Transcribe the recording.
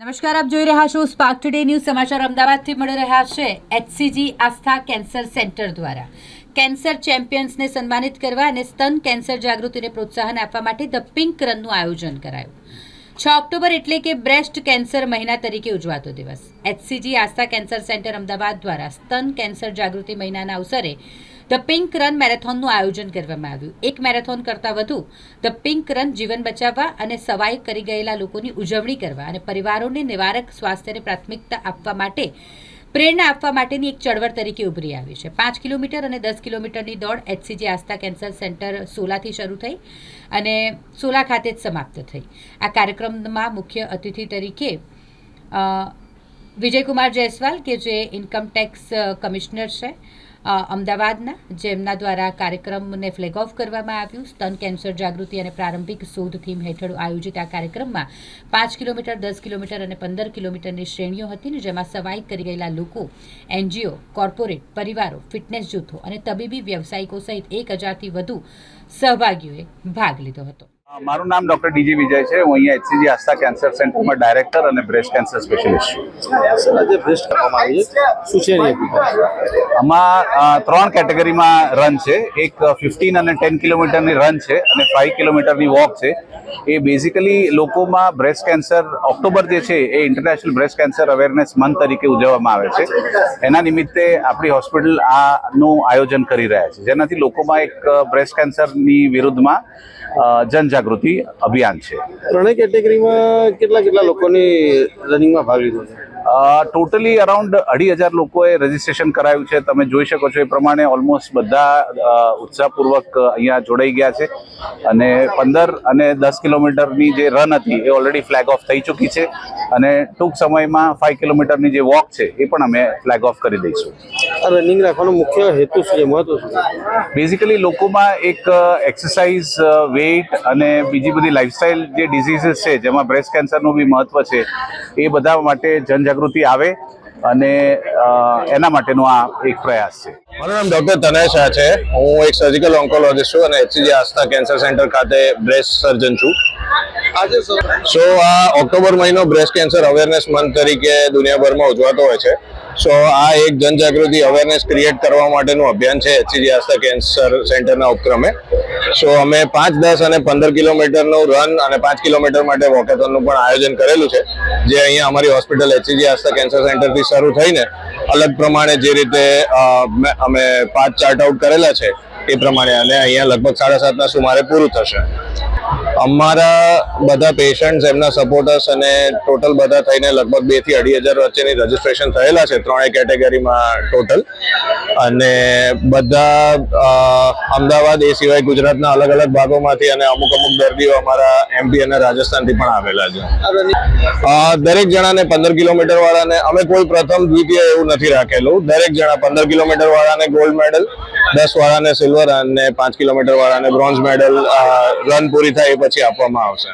નમસ્કાર, આપ જોઈ રહ્યા છો સ્પાર્ક ટુડે ન્યૂઝ સમાચાર અમદાવાદથી મળી રહ્યા છે એચસીજી આસ્થા કેન્સર સેન્ટર દ્વારા. કેન્સર ચેમ્પિયન્સને સન્માનિત કરવા અને સ્તન કેન્સર જાગૃતિને પ્રોત્સાહન આપવા માટે ધ પિંક રનનું આયોજન કરાયું. છ ઓક્ટોબર એટલે કે બ્રેસ્ટ કેન્સર મહિના તરીકે ઉજવાતો દિવસ. HCG Aastha cancer centre Ahmedabad દ્વારા સ્તન કેન્સર જાગૃતિ મહિનાના અવસરે ધ પિંક રન મેરેથોનનું આયોજન કરવામાં આવ્યું. એક મેરેથોન કરતાં વધુ ધ પિંક રન જીવન બચાવવા અને સવાઈ કરી ગયેલા લોકોની ઉજવણી કરવા અને પરિવારોને નિવારક સ્વાસ્થ્યને પ્રાથમિકતા આપવા માટે, પ્રેરણા આપવા માટેની એક ચળવળ તરીકે ઉભરી આવી છે. પાંચ કિલોમીટર અને દસ કિલોમીટરની દોડ એચસીજી આસ્થા કેન્સર સેન્ટર સોલાથી શરૂ થઈ અને સોલા ખાતે જ સમાપ્ત થઈ. આ કાર્યક્રમમાં મુખ્ય અતિથિ તરીકે વિજયકુમાર જયસ્વાલ, કે જે ઇન્કમ ટેક્સ કમિશનર છે અમદાવાદના જેમના દ્વારા કાર્યક્રમને ફ્લેગ ઓફ કરવામાં આવ્યું. સ્તન કેન્સર જાગૃતિ અને પ્રારંભિક શોધ થીમ હેઠળ આયોજિત આ કાર્યક્રમમાં પાંચ કિલોમીટર, દસ કિલોમીટર અને પંદર કિલોમીટરની શ્રેણીઓ હતી ને જેમાં સવાઈ કરી ગયેલા લોકો એનજીઓ કોર્પોરેટ પરિવારો ફિટનેસ જૂથો અને તબીબી વ્યવસાયિકો સહિત એક હજારથી વધુ સહભાગીઓએ ભાગ લીધો હતો. મારું નામ ડોક્ટર ડીજી વિજય છે. હું અહીંયા એચસીજી આસ્થા કેન્સર સેન્ટરમાં ડાયરેક્ટર અને બ્રેસ્ટ કેન્સર સ્પેશિયલિસ્ટ છું. આજે બ્રેસ્ટ કરવામાં આવી છે. શું છે આમાં ત્રણ કેટેગરીમાં રન છે. એક ફિફ્ટીન અને ટેન કિલોમીટરની રન છે અને ફાઇવ કિલોમીટરની વોક છે. એ બેઝિકલી લોકોમાં બ્રેસ્ટ કેન્સર ઓક્ટોબર જે છે, એ international breast cancer awareness month તરીકે ઉજવવામાં આવે છે. એના નિમિત્તે આપણી હોસ્પિટલ આનું આયોજન કરી રહ્યા છે. જેનાથી લોકોમાં એક બ્રેસ્ટ કેન્સરની વિરુદ્ધમાં જનજાગૃતિ અભિયાન છે. ત્રણેય કેટેગરીમાં કેટલા કેટલા લોકોની રનિંગમાં ભાગ લીધો છે? ટોટલી અરાઉન્ડ અઢી હજાર લોકોએ રજીસ્ટ્રેશન કરાયું છે. તમે જોઈ શકો છો એ પ્રમાણે ઓલમોસ્ટ બધા ઉત્સાહપૂર્વક અહીંયા જોડાઈ ગયા છે. અને પંદર અને દસ કિલોમીટરની જે રન હતી એ ઓલરેડી ફ્લેગ ઓફ થઈ ચૂકી છે. અને ટૂંક સમયમાં ફાઇવ કિલોમીટરની જે વોક છે એ પણ અમે ફ્લેગ ઓફ કરી દઈશું. રનિંગ રાખવાનો મુખ્ય હેતુ શું છે? મહત્વ શું છે? બેઝિકલી લોકોમાં એક એક્સરસાઇઝ વેઇટ અને બીજી બધી લાઇફસ્ટાઇલ જે ડિઝીઝીસ છે જેમાં બ્રેસ્ટ કેન્સરનું બી મહત્વ છે એ બધા માટે જનજાગૃતિ આવે અને એના માટેનો આ એક પ્રયાસ છે. મારું નામ ડોક્ટર તનય શાહ છે. હું એક સર્જિકલ ઓન્કોલોજિસ્ટ છું અને એચસીજી આસ્થા કેન્સર સેન્ટર ખાતે બ્રેસ્ટ સર્જન છું. સો આ ઓક્ટોબર મહિનો બ્રેસ્ટ કેન્સર અવેરનેસ મંથ તરીકે દુનિયાભરમાં ઉજવાતો હોય છે. સો આ એક જનજાગૃતિ અવેરનેસ ક્રિએટ કરવા માટેનું અભિયાન છે એચસીજી આસ્થા કેન્સર સેન્ટરના ઉપક્રમે. સો અમે પાંચ દસ અને પંદર કિલોમીટરનું રન અને પાંચ કિલોમીટર માટે વોકેથોનનું પણ આયોજન કરેલું છે. જે અહીંયા અમારી હોસ્પિટલ એચસીજી આસ્થા કેન્સર સેન્ટરથી શરૂ થઈને અલગ પ્રમાણે જે રીતે અમે પાંચ ચાર્ટ આઉટ કરેલા છે એ પ્રમાણે અને અહીંયા લગભગ સાડા સાતના સુમારે પૂરું થશે. અમારા બધા પેશન્ટ્સ એમના સપોર્ટર્સ અને ટોટલ બધા થઈને લગભગ બેથી અઢી હજાર વચ્ચેની રજીસ્ટ્રેશન થયેલા છે, ત્રણેય કેટેગરીમાં ટોટલ અને બધા અમદાવાદ, એ સિવાય ગુજરાતના અલગ અલગ ભાગોમાંથી અને અમુક અમુક દર્દીઓ અમારા એમપી અને રાજસ્થાનથી પણ આવેલા છે. દરેક જણાને પંદર કિલોમીટર વાળાને, અમે કોઈ પ્રથમ દ્વિતીય એવું નથી રાખેલું. દરેક જણા પંદર કિલોમીટર વાળાને ગોલ્ડ મેડલ દસ વાળાને સિલ્વર અને પાંચ કિલોમીટર વાળાને બ્રોન્ઝ મેડલ રન પૂરી થાય એ પછી આપવામાં આવશે.